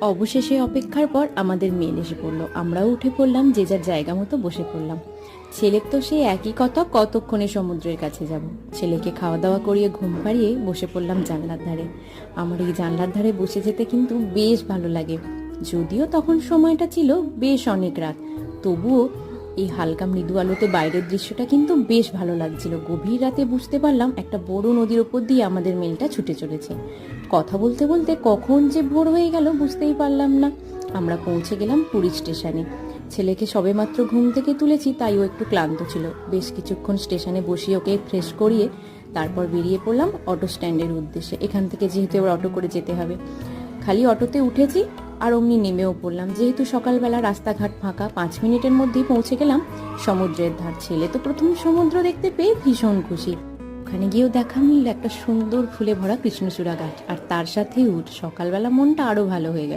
অবশেষে অপেক্ষার পর আমাদের মেয়ে এসে পড়ল। আমরাও উঠে পড়লাম যে যার জায়গা মতো বসে পড়লাম। ছেলের তো সেই একই কথা, কতক্ষণে সমুদ্রের কাছে যাব? ছেলেকে খাওয়া দাওয়া করিয়ে ঘুম পাড়িয়ে বসে পড়লাম জানলার ধারে। আমার এই জানলার ধারে বসে যেতে কিন্তু বেশ ভালো লাগে। যদিও তখন সময়টা ছিল বেশ অনেক রাত, তবুও এই হালকা মৃদু আলোতে বাইরের দৃশ্যটা কিন্তু বেশ ভালো লাগছিল। গভীর রাতে বুঝতে পারলাম একটা বড় নদীর ওপর দিয়ে আমাদের মেলটা ছুটে চলেছে। কথা বলতে বলতে কখন যে ভোর হয়ে গেল বুঝতেই পারলাম না। আমরা পৌঁছে গেলাম পুরী স্টেশনে। ছেলেকে সবেমাত্র ঘুম থেকে তুলেছি তাই ও একটু ক্লান্ত ছিল। বেশ কিছুক্ষণ স্টেশনে বসিয়ে ওকে ফ্রেশ করিয়ে তারপর বেরিয়ে পড়লাম অটো স্ট্যান্ডের উদ্দেশ্যে। এখান থেকে যেহেতু এবার অটো করে যেতে হবে। খালি অটোতে উঠেছি আর অমনি নেমেও পড়লাম। যেহেতু সকালবেলা রাস্তাঘাট ফাঁকা, পাঁচ মিনিটের মধ্যেই পৌঁছে গেলাম সমুদ্রের ধার ছেলে। তো প্রথম সমুদ্র দেখতে পেয়ে ভীষণ খুশি। ওখানে গিয়েও দেখা মিলল একটা সুন্দর ফুলে ভরা কৃষ্ণচূড়া গাছ। আর তার সাথে উঠ, সকালবেলা মনটা আরও ভালো হয়ে গেল।